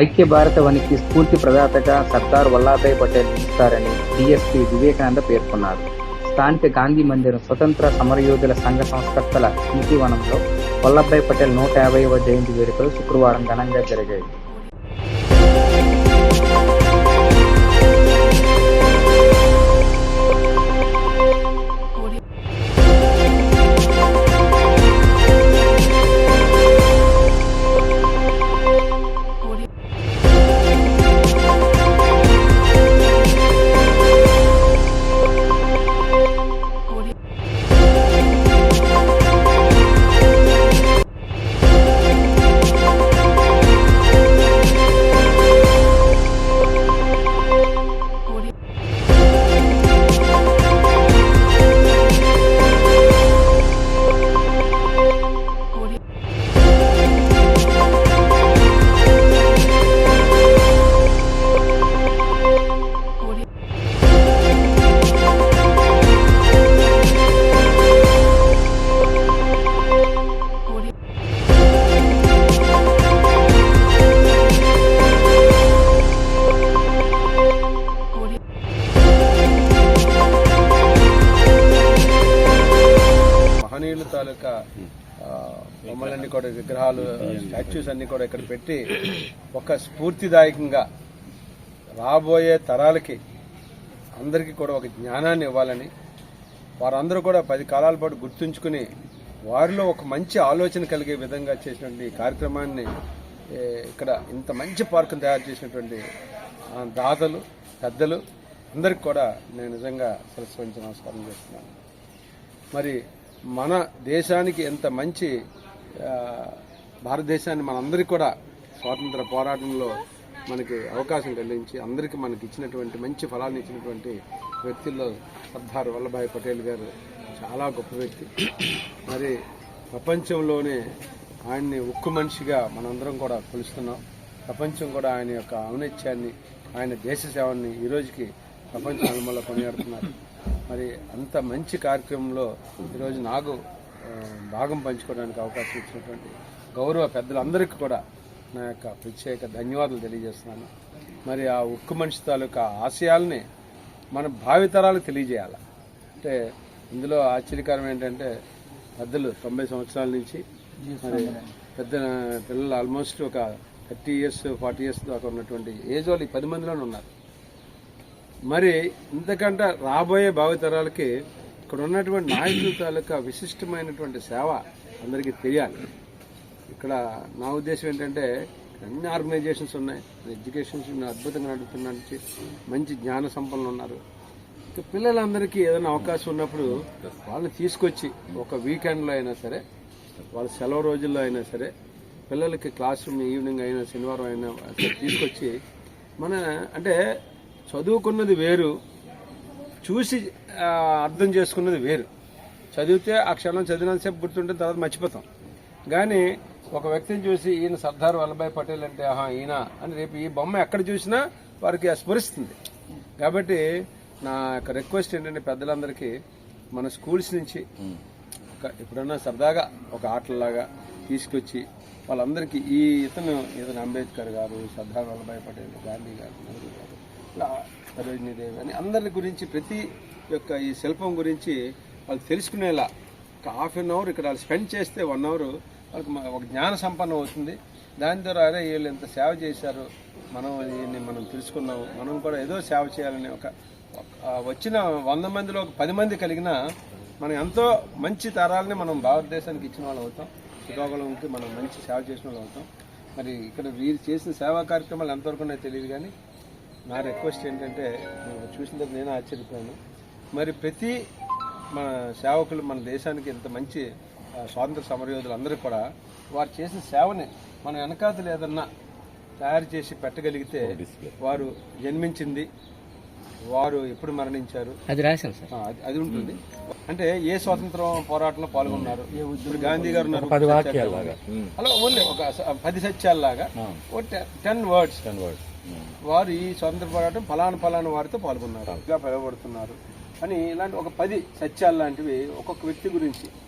ఐక్య భారత వనికి స్ఫూర్తి ప్రదాతగా సర్దార్ వల్లాభాయ్ పటేల్ నిలుస్తారని డిఎస్పి వివేకానంద పేర్కొన్నారు. స్థానిక గాంధీ మందిరం స్వతంత్ర సమరయోధుల సంఘ సంస్కర్తల స్మృతివనంలో వల్లభాయ్ పటేల్ నూట యాభైవ జయంతి వేడుకలు శుక్రవారం ఘనంగా జరిగాయి. మహనీయుల తాలూకా బొమ్మలన్నీ కూడా విగ్రహాలు స్టాచ్యూస్ అన్ని కూడా ఇక్కడ పెట్టి ఒక స్ఫూర్తిదాయకంగా రాబోయే తరాలకి అందరికీ కూడా ఒక జ్ఞానాన్ని ఇవ్వాలని వారందరూ కూడా పది కాలాల పాటు గుర్తుంచుకుని వారిలో ఒక మంచి ఆలోచన కలిగే విధంగా చేసినటువంటి ఈ కార్యక్రమాన్ని ఇక్కడ ఇంత మంచి పార్కును తయారు చేసినటువంటి దాతలు పెద్దలు అందరికి కూడా నేను నిజంగా సరస్సు నమస్కారం చేస్తున్నాను. మరి మన దేశానికి ఎంత మంచి భారతదేశాన్ని మనందరికీ కూడా స్వాతంత్ర పోరాటంలో మనకి అవకాశం కలిగించి అందరికీ మనకి ఇచ్చినటువంటి మంచి ఫలాన్ని ఇచ్చినటువంటి వ్యక్తుల్లో సర్దార్ వల్లభాయ్ పటేల్ గారు చాలా గొప్ప వ్యక్తి. మరి ప్రపంచంలోనే ఆయన్ని ఉక్కు మనిషిగా మనందరం కూడా కొలుస్తున్నాం. ప్రపంచం కూడా ఆయన యొక్క ఔన్నత్యాన్ని ఆయన దేశ సేవని ఈ రోజుకి ప్రపంచ నలుమూల కొనియాడుతున్నారు. మరి అంత మంచి కార్యక్రమంలో ఈరోజు నాకు భాగం పంచుకోవడానికి అవకాశం ఇచ్చినటువంటి గౌరవ పెద్దలందరికీ కూడా నా యొక్క ప్రత్యేక ధన్యవాదాలు తెలియజేస్తున్నాను. మరి ఆ ఉక్కు మనిషి తాలూకా ఆశయాల్ని మన భావితరాలకు తెలియజేయాలి. అంటే ఇందులో ఆశ్చర్యకరం ఏంటంటే పెద్దలు తొంభై సంవత్సరాల నుంచి మరి పెద్ద పిల్లలు ఆల్మోస్ట్ ఒక థర్టీ ఇయర్స్ ఫార్టీ ఇయర్స్ దాకా ఉన్నటువంటి ఏజ్ వాళ్ళు ఈ పది మందిలోనే ఉన్నారు. మరి ఇంతకంటే రాబోయే భావితరాలకి ఇక్కడ ఉన్నటువంటి నాయకుల తాలూకా విశిష్టమైనటువంటి సేవ అందరికీ తెలియాలి. ఇక్కడ నా ఉద్దేశం ఏంటంటే అన్ని ఆర్గనైజేషన్స్ ఉన్నాయి. ఎడ్యుకేషన్స్ అద్భుతంగా నడుపుతున్న మంచి జ్ఞాన సంపన్నులు ఉన్నారు. పిల్లలందరికీ ఏదైనా అవకాశం ఉన్నప్పుడు వాళ్ళని తీసుకొచ్చి ఒక వీకెండ్లో అయినా సరే వాళ్ళ సెలవు రోజుల్లో అయినా సరే పిల్లలకి క్లాస్ రూమ్ ఈవినింగ్ అయినా శనివారం అయినా తీసుకొచ్చి మన అంటే చదువుకున్నది వేరు చూసి అర్థం చేసుకున్నది వేరు. చదివితే ఆ క్షణం చదివినంతసేపు గుర్తుంటే తర్వాత మర్చిపోతాం. కానీ ఒక వ్యక్తిని చూసి ఈయన సర్దార్ వల్లభాయ్ పటేల్ అంటే ఆహా ఈయన అని రేపు ఈ బొమ్మ ఎక్కడ చూసినా వారికి స్ఫురిస్తుంది. కాబట్టి నా యొక్క రిక్వెస్ట్ ఏంటంటే పెద్దలందరికీ మన స్కూల్స్ నుంచి ఒక ఎప్పుడన్నా సరదాగా ఒక ఆటలాగా తీసుకొచ్చి వాళ్ళందరికీ ఈ ఇతను ఇతను అంబేద్కర్ గారు సర్దార్ వల్లభాయ్ పటేల్ గాంధీ గారు నెహ్రూ సరోజినీదేవి అని అందరి గురించి ప్రతి యొక్క ఈ శిల్పం గురించి వాళ్ళు తెలుసుకునేలా ఒక హాఫ్ అన్ అవర్ ఇక్కడ వాళ్ళు స్పెండ్ చేస్తే వన్ అవర్ వాళ్ళకి ఒక జ్ఞాన సంపన్నం అవుతుంది. దాని ద్వారా అరే వీళ్ళు ఎంత సేవ చేశారు మనం దీన్ని మనం తెలుసుకున్నాము మనం కూడా ఏదో సేవ చేయాలని ఒక ఒక- వచ్చిన వంద మందిలో ఒక పది మంది కలిగిన మనం ఎంతో మంచి తరాలని మనం భారతదేశానికి ఇచ్చిన వాళ్ళు అవుతాం. శ్రీకాకుళంకి మనం మంచి సేవ చేసిన వాళ్ళు అవుతాం. మరి ఇక్కడ వీరు చేసిన సేవా కార్యక్రమాలు ఎంతవరకు ఉన్నాయో తెలియదు కానీ నా రిక్వెస్ట్ ఏంటంటే నేను చూసిన తర్వాత నేను ఆశ్చర్యపోయాను. మరి ప్రతి మన సేవకులు మన దేశానికి ఇంత మంచి స్వాతంత్ర సమరయోధులు అందరూ కూడా వారు చేసిన సేవని మన వెనకాతలు ఏదన్నా తయారు చేసి పెట్టగలిగితే వారు జన్మించింది వారు ఎప్పుడు మరణించారు? అది రాశాను సార్. అది- ఉంటుంది. అంటే ఏ స్వాతంత్రం పోరాటంలో పాల్గొన్నారు? ఇప్పుడు గాంధీ గారు ఉన్నారు. అలా ఓన్లీ ఒక పది సత్యాల్లాగా. ఓ టె- టెన్ వర్డ్స్. వారు ఈ స్వాతంత్ర పోరాటం ఫలానా ఫలానా వారితో పాల్గొన్నారు. పిలువబడుతున్నారు అని ఇలాంటి ఒక పది సత్యాలు లాంటివి ఒక్కొక్క వ్యక్తి గురించి